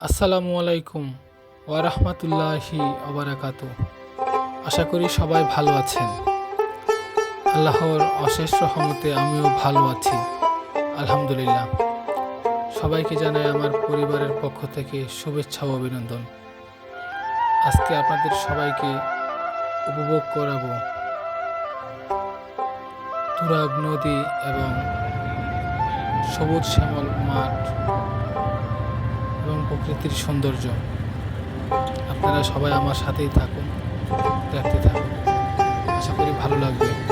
আসসালামু আলাইকুম ওয়ারহমতুল্লাহি ওবরাকাতু আশা করি সবাই ভালো আছেন। আল্লাহর অশেষ রহমতে আমিও ভালো আছি, আলহামদুলিল্লাহ। সবাইকে জানাই আমার পরিবারের পক্ষ থেকে শুভেচ্ছা ও অভিনন্দন। আজকে আপনাদের সবাইকে উপভোগ করাবো তুরাগ নদী এবং সবুজ শ্যামল মাঠ। এবং প্রকৃতির সৌন্দর্য। আপনারা সবাই আমার সাথেই থাকুন দেখতে থাকুন। আশা করি ভালো লাগবে।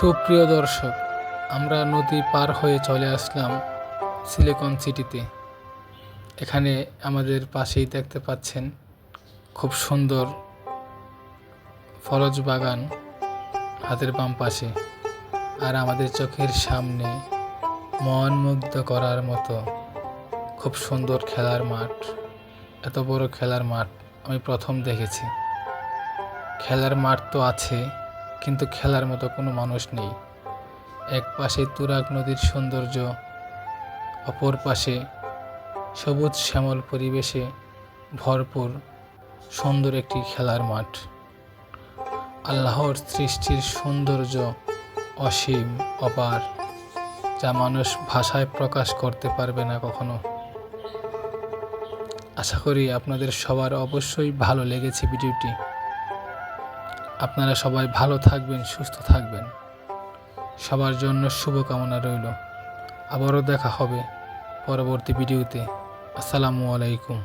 সুপ্রিয় দর্শক, আমরা নদী পার হয়ে চলে আসলাম সিলিকন সিটিতে। এখানে আমাদের পাশেই দেখতে পাচ্ছেন খুব সুন্দর ফরজ বাগান হাতের বাম পাশে। আর আমাদের চোখের সামনে মন মুগ্ধ করার মতো খুব সুন্দর খেলার মাঠ, এত বড় খেলার মাঠ আমি প্রথম দেখেছি। খেলার মাঠ তো আছে কিন্তু খেলার মতো কোনো মানুষ নেই। এক পাশে তুরাগ নদীর সৌন্দর্য, অপর পাশে সবুজ শ্যামল পরিবেশে ভরপুর, সুন্দর একটি খেলার মাঠ। আল্লাহর সৃষ্টির সৌন্দর্য অসীম, অপার, যা মানুষ ভাষায় প্রকাশ করতে পারবে না কখনো। আশা করি আপনাদের সবার অবশ্যই ভালো লেগেছে ভিডিওটি। আপনারা সবাই ভালো থাকবেন, সুস্থ থাকবেন। সবার জন্য শুভকামনা রইল। আবারও দেখা হবে পরবর্তী ভিডিওতে। আসসালামু আলাইকুম।